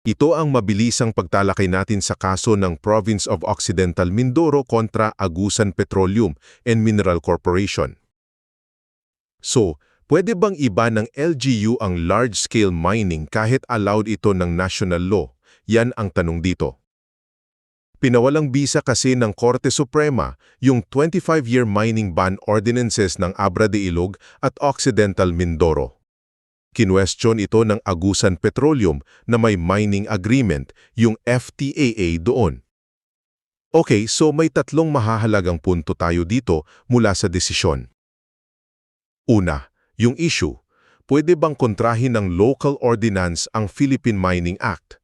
Ito ang mabilisang pagtalakay natin sa kaso ng Province of Occidental Mindoro kontra Agusan Petroleum and Mineral Corporation. So, pwede bang iba ng LGU ang large-scale mining kahit allowed ito ng national law? Yan ang tanong dito. Pinawalang bisa kasi ng Korte Suprema yung 25-year mining ban ordinances ng Abra de Ilog at Occidental Mindoro. Kinwestiyon ito ng Agusan Petroleum na may mining agreement, yung FTAA doon. Okay, so may tatlong mahahalagang punto tayo dito mula sa desisyon. Una, yung issue. Pwede bang kontrahin ng local ordinance ang Philippine Mining Act?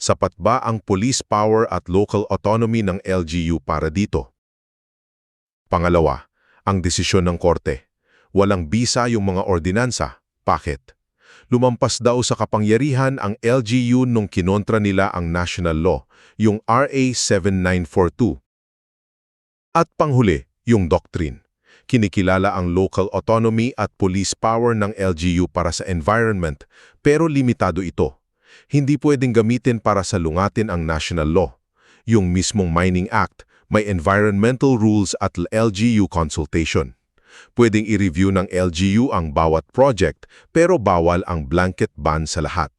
Sapat ba ang police power at local autonomy ng LGU para dito? Pangalawa, ang desisyon ng korte. Walang bisa yung mga ordinansa. Bakit? Lumampas daw sa kapangyarihan ang LGU nung kinontra nila ang national law, yung RA 7942. At panghuli, yung doctrine. Kinikilala ang local autonomy at police power ng LGU para sa environment, pero limitado ito. Hindi pwedeng gamitin para sa lungatin ang national law. Yung mismong Mining Act, may environmental rules at LGU consultation. Pwedeng i-review ng LGU ang bawat project, pero bawal ang blanket ban sa lahat.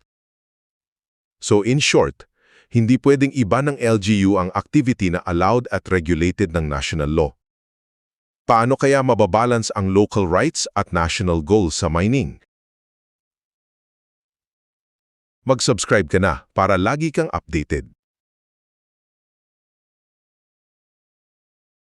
So in short, hindi pwedeng iba ng LGU ang activity na allowed at regulated ng national law. Paano kaya mababalance ang local rights at national goals sa mining? Mag-subscribe ka na para lagi kang updated.